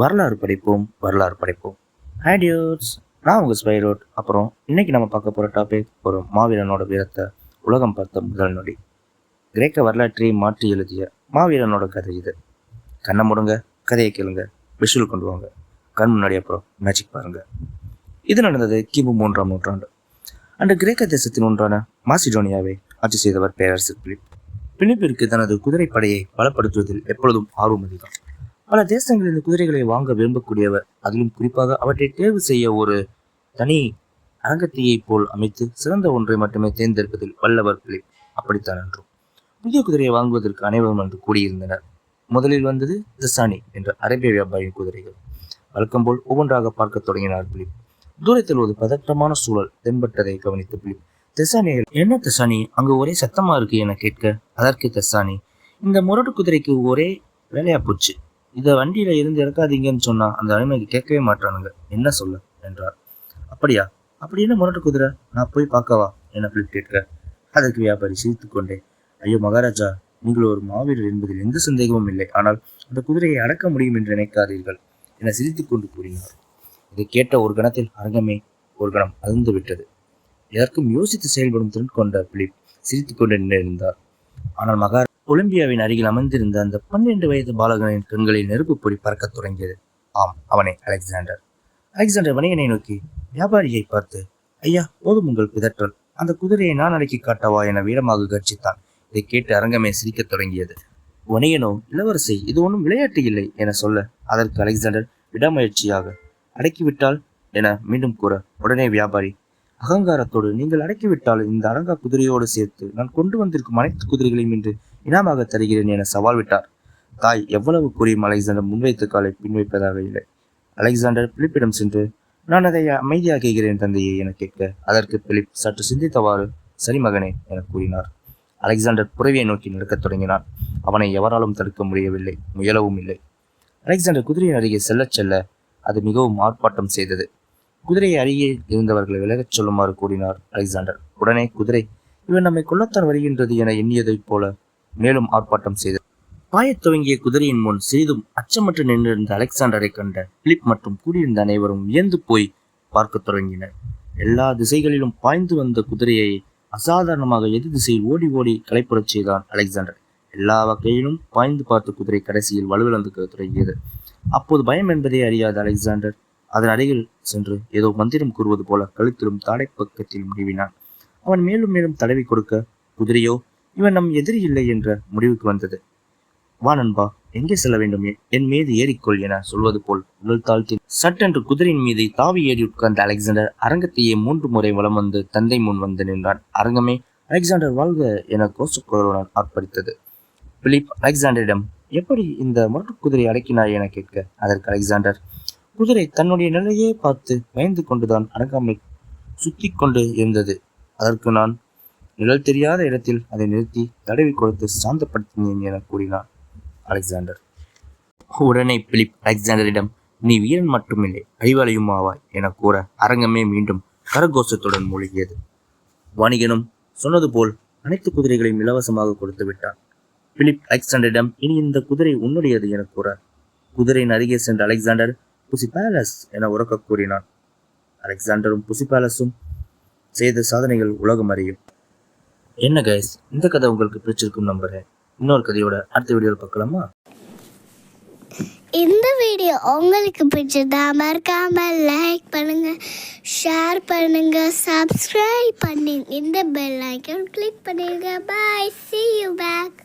வரலாறு படிப்போம் வரலாறு படிப்போம். ஹேடியோஸ் நான் உங்கள் ஸ்பைரோட் அப்புறம் இன்றைக்கி நம்ம பார்க்க போகிற டாபிக் ஒரு மாவீரனோட வீரத்தை உலகம் பார்த்த முதல் நொடி. கிரேக்க வரலாற்றை மாற்றி எழுதிய மாவீரனோட கதை இது. கண்ணை முடுங்க கதையை கேளுங்க விஷுவல் கொண்டு வாங்க. கண் முன்னாடி அப்புறம் மேஜிக் பாருங்கள் இது நடந்தது கிமு மூன்றாம் நூற்றாண்டு. அன்று கிரேக்க தேசத்தின் ஒன்றான மாசிடோனியாவை ஆட்சி செய்தவர் பேரரசு பிலிப். பிலிப்பிற்கு தனது குதிரைப்படையை பலப்படுத்துவதில் எப்பொழுதும் ஆர்வம் அதிகம். பல தேசங்களில் இந்த குதிரைகளை வாங்க விரும்பக்கூடியவர். அதிலும் குறிப்பாக அவற்றை தேர்வு செய்ய ஒரு தனி அரங்கத்தையைப் போல் அமைத்து சிறந்த ஒன்றை மட்டுமே தேர்ந்தெடுப்பதில் வல்லவர் பிலிப் அப்படித்தான் என்றும். புதிய குதிரையை வாங்குவதற்கு அனைவரும் என்று கூடியிருந்தனர். முதலில் வந்தது திசானி என்ற அரேபிய வியாபாரியின் குதிரைகள். வழக்கம் போல் ஒவ்வொன்றாக பார்க்க தொடங்கினார் பிலிப். தூரத்தில் ஒரு பதற்றமான சூழல் தென்பட்டதை கவனித்த பிலிப் தெசானியில் என்ன தெசானி? அங்கு ஒரே சத்தமா இருக்கு என கேட்க அதற்கு தெசானி இந்த முரட்டு குதிரைக்கு ஒரே வேலையா போச்சு. இதை வண்டியில இருந்து இறக்காதீங்கன்னு சொன்னா அந்த அடிமைக்கு கேட்கவே மாட்டானுங்க என்ன சொல்ல? என்றார். அப்படியா? அப்படி என்ன முரட்டு குதிரை? நான் போய் பார்க்கவா? என பிலிப் கேட்க அதற்கு வியாபாரி சிரித்து கொண்டே ஐயோ மகாராஜா நீங்கள் ஒரு மாவீரர் என்பதில் எந்த சந்தேகமும் இல்லை. ஆனால் அந்த குதிரையை அடக்க முடியும் என்று நினைக்காதீர்கள். என சிரித்து கொண்டு கூறினார். இதை கேட்ட ஒரு கணத்தில் அரங்கமே ஒரு கணம் அதிர்ந்து விட்டது. எதற்கும் யோசித்து செயல்படும் திறன் கொண்ட பிலிப் சிரித்து கொண்டு நின்றிருந்தார். ஆனால் மகா ஒலிம்பியாவின் அருகில் அமர்ந்திருந்த அந்த பன்னிரண்டு வயது பாலகனின் கண்களில் நெருப்பு பொடி பறக்கத் தொடங்கியது. ஆம் அவனே அலெக்சாண்டர். அலெக்சாண்டர் வணிகனை நோக்கி வியாபாரியை பார்த்து ஐயா போதும் உங்கள் பிதற்றல் அந்த குதிரையை நான் அடக்கி காட்டவா என வீரமாக கர்ஜித்தான். இதை கேட்டு அரங்கமே சிரிக்கத் தொடங்கியது. வணிகனோ இளவரசி இது ஒன்றும் விளையாட்டு இல்லை என சொல்ல அதற்கு அலெக்சாண்டர் விடாமுயற்சியாக அடக்கிவிட்டால் என மீண்டும் கூற உடனே வியாபாரி அகங்காரத்தோடு நீங்கள் அடக்கிவிட்டால் இந்த அரங்கா குதிரையோடு சேர்த்து நான் கொண்டு வந்திருக்கும் அனைத்து குதிரைகளையும் இன்று இனாமாக தருகிறேன் என சவால் விட்டார். தாய் எவ்வளவு கூறியும் அலெக்சாண்டர் முன்வைத்த காலை பின்வைப்பதாக இல்லை. அலெக்சாண்டர் பிலிப்பிடம் சென்று நான் அதை அமைதியாக்குகிறேன் தந்தையை என கேட்க அதற்கு பிலிப் சற்று சிந்தித்தவாறு சரி மகனே என கூறினார். அலெக்சாண்டர் புறவியை நோக்கி நடக்கத் தொடங்கினான் அவனை எவராலும் தடுக்க முடியவில்லை முயலவும் இல்லை. அலெக்சாண்டர் குதிரையின் அருகே செல்லச் செல்ல அது மிகவும் ஆர்ப்பாட்டம் செய்தது. குதிரையை அருகே இருந்தவர்களை விலகச் சொல்லுமாறு கூறினார் அலெக்சாண்டர். உடனே குதிரை இவன் நம்மை கொல்லத்தான் வருகின்றது என எண்ணியதைப் போல மேலும் ஆர்ப்பாட்டம் செய்தது. பாயத் துவங்கிய குதிரையின் முன் சிறிதும் அச்சமற்று நின்றிருந்த அலெக்சாண்டரை கண்ட பிலிப் மற்றும் கூடியிருந்த அனைவரும் வியந்து போய் பார்க்கத் தொடங்கினர். எல்லா திசைகளிலும் பாய்ந்து வந்த குதிரையை அசாதாரணமாக எதிர் திசையில் ஓடி ஓடி களைப்புறச் செய்தான் அலெக்சாண்டர். எல்லா வகையிலும் பாய்ந்து பார்த்த குதிரை கடைசியில் வலுவிழந்து தொடங்கியது. அப்போது பயம் என்பதை அறியாத அலெக்சாண்டர் அதன் அருகில் சென்று ஏதோ மந்திரம் கூறுவது போல கழுத்திலும் தாடை பக்கத்தில் முடிவினான் அவன் மேலும் மேலும் தடவி கொடுக்க குதிரையோ இவன் நம் எதிரி இல்லை என்ற முடிவுக்கு வந்தது. வா நண்பா எங்கே செல்ல வேண்டும்? என் மீது ஏறிக்கொள் என சொல்வது போல் உடல் தாழ்த்தி சட்டென்று குதிரையின் மீது தாவி ஏறி உட்கார்ந்த அலெக்சாண்டர் அரங்கத்தையே மூன்று முறை வலம் வந்து தந்தை முன் வந்து நின்றான். அரங்கமே அலெக்சாண்டர் வாழ்க என கோஷக்குரலுடன் ஆர்ப்பரித்தது. பிலிப் அலெக்சாண்டரிடம் எப்படி இந்த முரட்டு குதிரை அடக்கினாய் என கேட்க? அதற்கு அலெக்சாண்டர் குதிரை தன்னுடைய நிலையே பார்த்து பயந்து கொண்டுதான் அடங்காமல் சுத்தி கொண்டு இருந்தது. அதற்கு நான் நிழல் தெரியாத இடத்தில் அதை நிறுத்தி தடவி கொடுத்து சாந்தப்படுத்தினேன் என கூறினார் அலெக்சாண்டர். உடனே பிலிப் அலெக்சாண்டரிடம் நீ வீரன் மட்டுமில்லை அறிவாளியும் ஆவாய் என கூற அரங்கமே மீண்டும் கரகோஷத்துடன் மூழ்கியது. வணிகனும் சொன்னது போல் அனைத்து குதிரைகளையும் இலவசமாக கொடுத்து விட்டான். பிலிப் அலெக்சாண்டரிடம் இனி இந்த குதிரை உன்னுடையது என கூற குதிரையின் அருகே சென்ற அலெக்சாண்டர் புசி பேலஸ் என உறக்க கூறினான். அலெக்சாண்டரும் புசி பேலஸும் செய்த சாதனைகள் உலகம் அறியும். என்ன கைஸ் இந்த கதை உங்களுக்கு பிடிச்சிருக்கும் நம்புறேன். இன்னொரு கதையோட அடுத்த வீடியோவில் பார்க்கலாமா? இந்த வீடியோ உங்களுக்கு பிடிச்சதா மறக்காம லைக் பண்ணுங்க ஷேர் பண்ணுங்க சப்ஸ்கிரைப் பண்ணி இந்த பெல் ஐக்கான் கிளிக் பண்ணிடுங்க பாய் சி யூ பேக்